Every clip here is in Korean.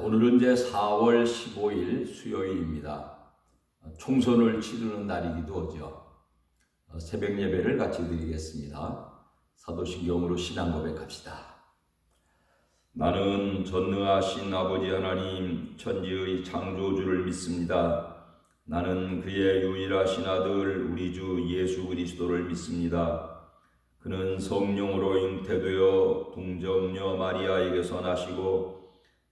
오늘은 이제 4월 15일 수요일입니다. 총선을 치르는 날이기도 하죠. 어, 새벽 예배를 같이 드리겠습니다. 사도신경으로 신앙 고백합시다. 나는 전능하신 아버지 하나님 천지의 창조주를 믿습니다. 나는 그의 유일하신 아들 우리 주 예수 그리스도를 믿습니다. 그는 성령으로 잉태되어 동정녀 마리아에게서 나시고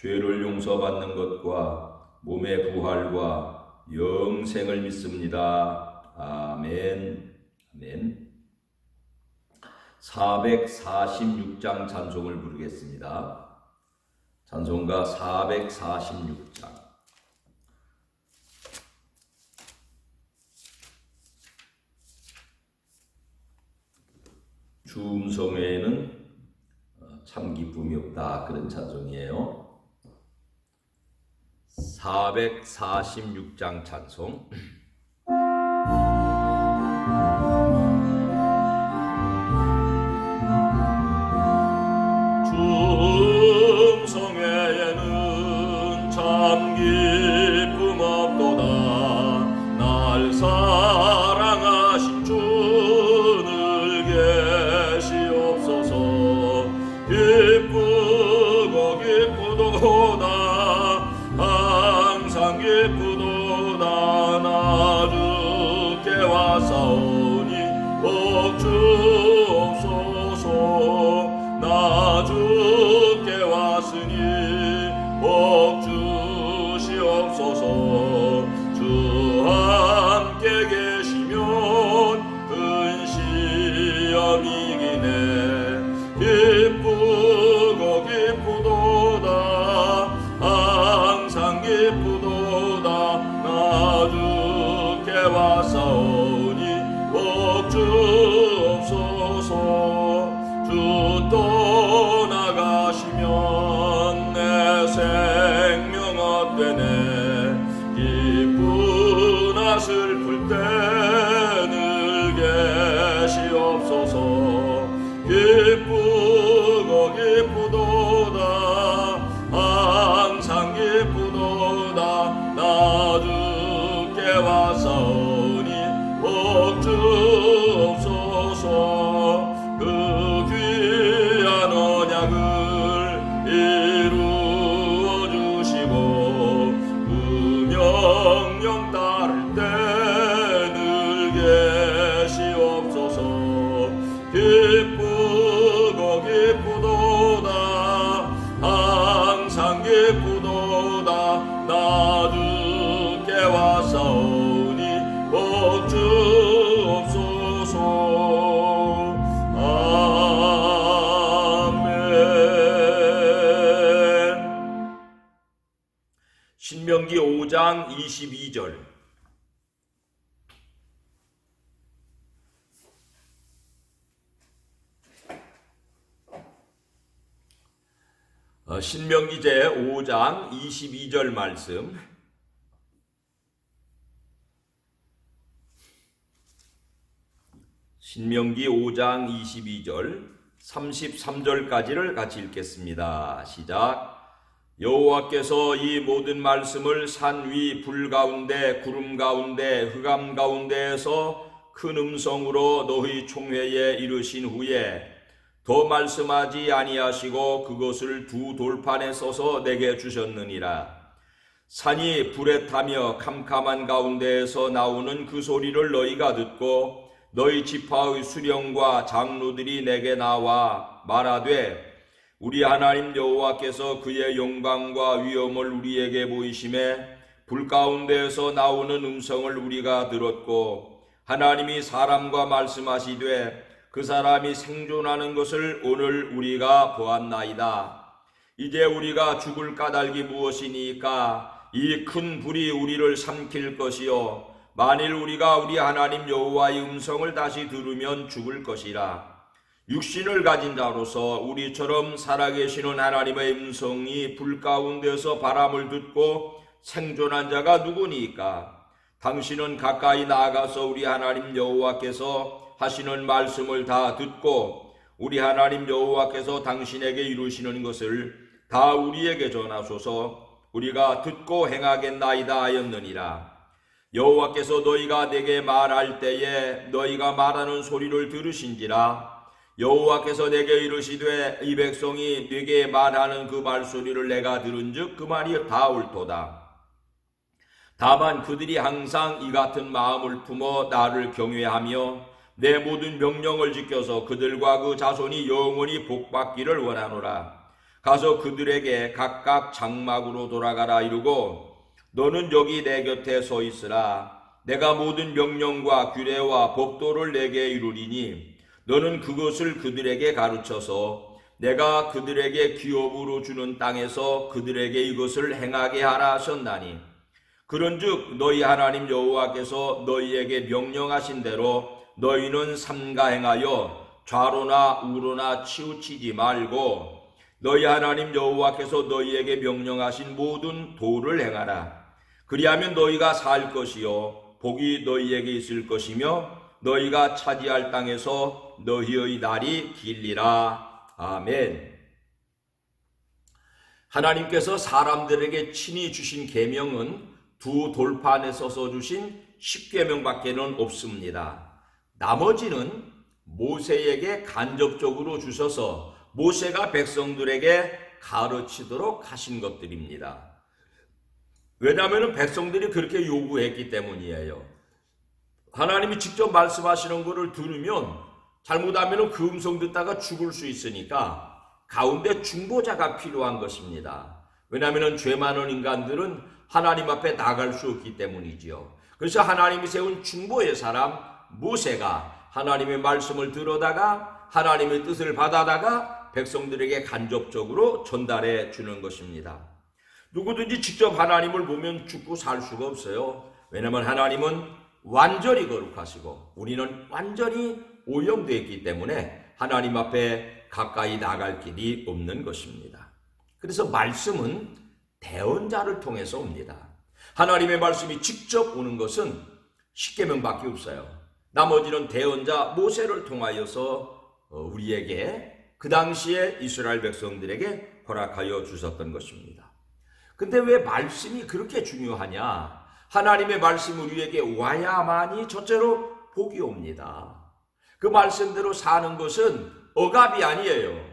죄를 용서받는 것과 몸의 부활과 영생을 믿습니다. 아멘. 아멘. 446장 찬송을 부르겠습니다. 찬송가 446장. 주음성에는 어, 참 기쁨이 없다 그런 찬송이에요. 446장 찬송. 중성에는 참기 주께 기쁘나 슬플 때 기쁘도다. 나 주께 왔사오니 복주옵소서. 아멘. 신명기 5장 22절 신명기 제 5장 22절 말씀 신명기 5장 22절 33절까지를 같이 읽겠습니다. 시작. 여호와께서 이 모든 말씀을 산 위 불 가운데 구름 가운데 흑암 가운데에서 큰 음성으로 너희 총회에 이르신 후에 더 말씀하지 아니하시고 그것을 두 돌판에 써서 내게 주셨느니라. 산이 불에 타며 캄캄한 가운데에서 나오는 그 소리를 너희가 듣고 너희 지파의 수령과 장로들이 내게 나와 말하되 우리 하나님 여호와께서 그의 영광과 위엄을 우리에게 보이심에 불 가운데에서 나오는 음성을 우리가 들었고 하나님이 사람과 말씀하시되 그 사람이 생존하는 것을 오늘 우리가 보았나이다. 이제 우리가 죽을 까닭이 무엇이니까 이 큰 불이 우리를 삼킬 것이요. 만일 우리가 우리 하나님 여호와의 음성을 다시 들으면 죽을 것이라. 육신을 가진 자로서 우리처럼 살아계시는 하나님의 음성이 불 가운데서 바람을 듣고 생존한 자가 누구니까? 당신은 가까이 나아가서 우리 하나님 여호와께서 하시는 말씀을 다 듣고 우리 하나님 여호와께서 당신에게 이루시는 것을 다 우리에게 전하소서. 우리가 듣고 행하겠나이다 하였느니라. 여호와께서 너희가 내게 말할 때에 너희가 말하는 소리를 들으신지라. 여호와께서 내게 이르시되 이 백성이 네게 말하는 그 말소리를 내가 들은즉 그 말이 다 옳도다. 다만 그들이 항상 이 같은 마음을 품어 나를 경외하며 내 모든 명령을 지켜서 그들과 그 자손이 영원히 복받기를 원하노라. 가서 그들에게 각각 장막으로 돌아가라 이르고 너는 여기 내 곁에 서 있으라. 내가 모든 명령과 규례와 법도를 내게 이루리니 너는 그것을 그들에게 가르쳐서 내가 그들에게 기업으로 주는 땅에서 그들에게 이것을 행하게 하라 하셨나니 그런즉 너희 하나님 여호와께서 너희에게 명령하신 대로 너희는 삼가 행하여 좌로나 우로나 치우치지 말고 너희 하나님 여호와께서 너희에게 명령하신 모든 도를 행하라 그리하면 너희가 살 것이요 복이 너희에게 있을 것이며 너희가 차지할 땅에서 너희의 날이 길리라 아멘. 하나님께서 사람들에게 친히 주신 계명은 두 돌판에 써서 주신 십계명밖에는 없습니다. 나머지는 모세에게 간접적으로 주셔서 모세가 백성들에게 가르치도록 하신 것들입니다. 왜냐하면 백성들이 그렇게 요구했기 때문이에요. 하나님이 직접 말씀하시는 것을 들으면 잘못하면 그 음성 듣다가 죽을 수 있으니까 가운데 중보자가 필요한 것입니다. 왜냐하면 죄 많은 인간들은 하나님 앞에 나갈 수 없기 때문이지요. 그래서 하나님이 세운 중보의 사람 모세가 하나님의 말씀을 들어다가 하나님의 뜻을 받아다가 백성들에게 간접적으로 전달해 주는 것입니다. 누구든지 직접 하나님을 보면 죽고 살 수가 없어요. 왜냐하면 하나님은 완전히 거룩하시고 우리는 완전히 오염되어 있기 때문에 하나님 앞에 가까이 나갈 길이 없는 것입니다. 그래서 말씀은 대언자를 통해서 옵니다. 하나님의 말씀이 직접 오는 것은 십계명밖에 없어요. 나머지는 대언자 모세를 통하여서 어, 우리에게 그 당시에 이스라엘 백성들에게 허락하여 주셨던 것입니다. 근데 왜 말씀이 그렇게 중요하냐? 하나님의 말씀이 우리에게 와야만이 첫째로 복이 옵니다. 그 말씀대로 사는 것은 억압이 아니에요.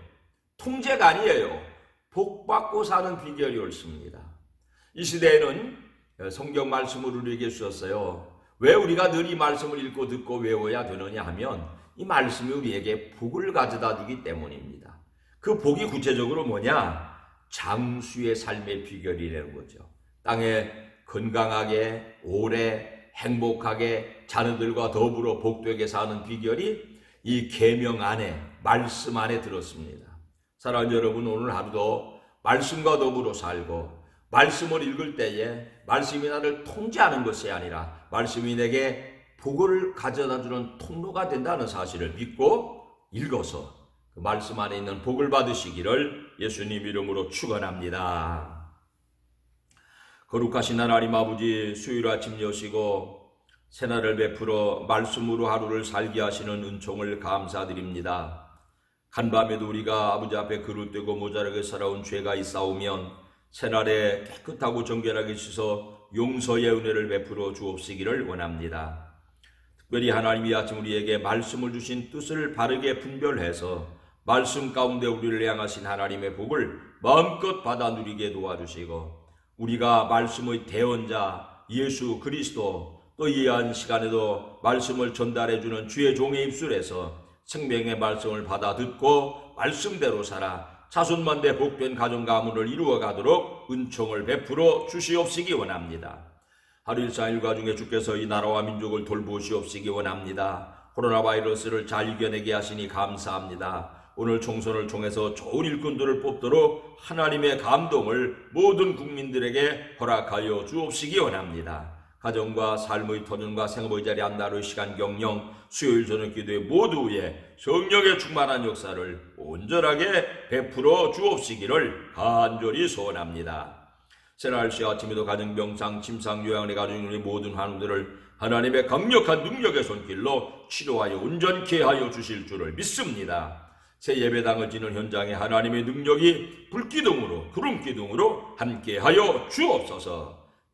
통제가 아니에요. 복 받고 사는 비결이 옳습니다. 이 시대에는 성경 말씀을 우리에게 주셨어요. 왜 우리가 늘 이 말씀을 읽고 듣고 외워야 되느냐 하면 이 말씀이 우리에게 복을 가져다 주기 때문입니다. 그 복이 구체적으로 뭐냐? 장수의 삶의 비결이라는 거죠. 땅에 건강하게, 오래, 행복하게 자녀들과 더불어 복되게 사는 비결이 이 계명 안에, 말씀 안에 들었습니다. 사랑하는 여러분, 오늘 하루도 말씀과 더불어 살고, 말씀을 읽을 때에 말씀이 나를 통제하는 것이 아니라 말씀이 내게 복을 가져다 주는 통로가 된다는 사실을 믿고 읽어서 그 말씀 안에 있는 복을 받으시기를 예수님 이름으로 축원합니다. 거룩하신 하나님 아버지 수요일 아침 여시고 새날을 베풀어 말씀으로 하루를 살게 하시는 은총을 감사드립니다. 간밤에도 우리가 아버지 앞에 그릇되고 모자라게 살아온 죄가 있사오면 새날에 깨끗하고 정결하게 씻어 용서의 은혜를 베풀어 주옵시기를 원합니다. 특별히 하나님이 아침 우리에게 말씀을 주신 뜻을 바르게 분별해서 말씀 가운데 우리를 향하신 하나님의 복을 마음껏 받아 누리게 도와주시고 우리가 말씀의 대언자 예수 그리스도 또 이한 시간에도 말씀을 전달해 주는 주의 종의 입술에서 생명의 말씀을 받아 듣고 말씀대로 살아 자손만대 복된 가정 가문을 이루어 가도록 은총을 베풀어 주시옵시기 원합니다. 하루 일사 일과 중에 주께서 이 나라와 민족을 돌보시옵시기 원합니다. 코로나 바이러스를 잘 이겨내게 하시니 감사합니다. 오늘 총선을 통해서 좋은 일꾼들을 뽑도록 하나님의 감동을 모든 국민들에게 허락하여 주옵시기 원합니다. 가정과 삶의 터전과 생업의 자리 안나의 시간 경영, 수요일 저녁 기도의 모두에 성령의 충만한 역사를 온전하게 베풀어 주옵시기를 간절히 소원합니다. 새날 시 아침에도 가정병상, 침상, 요양원의 가족의 모든 환우들을 하나님의 강력한 능력의 손길로 치료하여 온전케 하여 주실 줄을 믿습니다. 새 예배당을 지는 현장에 하나님의 능력이 불기둥으로 구름기둥으로 함께하여 주옵소서.